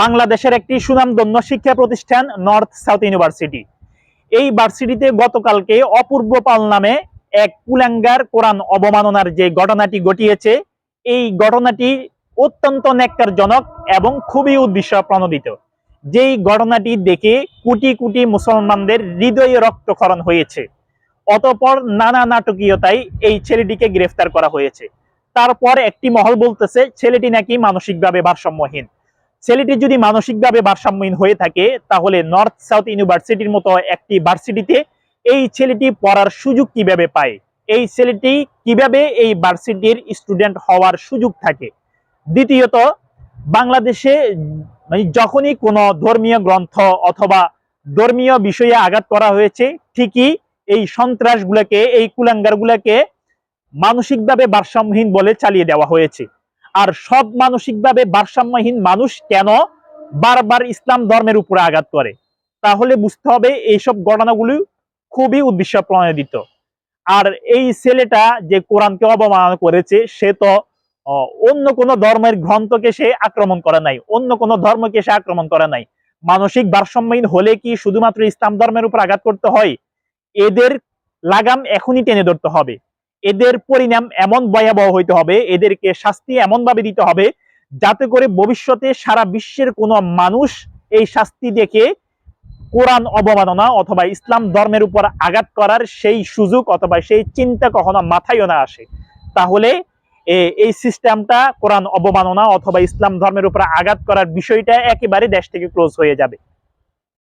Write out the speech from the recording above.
বাংলাদেশের একটি সুনামধন্য শিক্ষা প্রতিষ্ঠান নর্থ সাউথ ইউনিভার্সিটি এই ভার্সিটিতে গতকালকে অপূর্ব পাল নামে এক কুলাঙ্গার কোরআন অবমাননার যে ঘটনাটি ঘটিয়েছে, এই ঘটনাটি অত্যন্ত ন্যাক্কারজনক এবং খুবই উদ্দেশ্য প্রণোদিত। যেই ঘটনাটি দেখে কোটি কোটি মুসলমানদের হৃদয়ে রক্তক্ষরণ হয়েছে। অতপর নানা নাটকীয়তায় এই ছেলেটিকে গ্রেফতার করা হয়েছে। তারপর একটি মহল বলতেছে, ছেলেটি নাকি মানসিকভাবে ভারসাম্যহীন। ছেলেটি যদি মানসিকভাবে ভারসাম্যহীন হয়ে থাকে, তাহলে নর্থ সাউথ ইউনিভার্সিটির মতো একটি ভার্সিটিতে এই ছেলেটি পড়ার সুযোগ কীভাবে পায়? এই ছেলেটি কীভাবে এই ভার্সিটির স্টুডেন্ট হওয়ার সুযোগ থাকে? দ্বিতীয়ত, বাংলাদেশে মানে যখনই কোনো ধর্মীয় গ্রন্থ অথবা ধর্মীয় বিষয়ে আঘাত করা হয়েছে, ঠিকই এই সন্ত্রাসগুলোকে, এই কুলাঙ্গারগুলোকে মানসিকভাবে ভারসাম্যহীন বলে চালিয়ে দেওয়া হয়েছে। আর সব মানসিকভাবে ভারসাম্যহীন মানুষ কেন বারবার ইসলাম ধর্মের উপরে আঘাত করে? তাহলে বুঝতে হবে এইসব ঘটনাগুলি খুবই উদ্দেশ্য প্রণোদিত। আর এই ছেলেটা যে কোরআনকে অবমাননা করেছে, সে তো অন্য কোনো ধর্মের গ্রন্থকে সে আক্রমণ করে নাই, অন্য কোনো ধর্মকে সে আক্রমণ করে নাই। মানসিক ভারসাম্যহীন হলে কি শুধুমাত্র ইসলাম ধর্মের উপর আঘাত করতে হয়? এদের লাগাম এখনই টেনে ধরতে হবে। এদের পরিণাম এমন ভয়াবহ হইতে হবে, এদেরকে শাস্তি এমন ভাবে দিতে হবে যাতে করে ভবিষ্যতে সারা বিশ্বের কোনো মানুষ এই শাস্তি দেখে কোরআন অবমাননা অথবা ইসলাম ধর্মের উপর আঘাত করার সেই সুযোগ অথবা সেই চিন্তা কখনো মাথায়ও না আসে। তাহলে এই সিস্টেমটা কোরআন অবমাননা অথবা ইসলাম ধর্মের উপর আঘাত করার বিষয়টা একেবারে দেশ থেকে ক্লোজ হয়ে যাবে।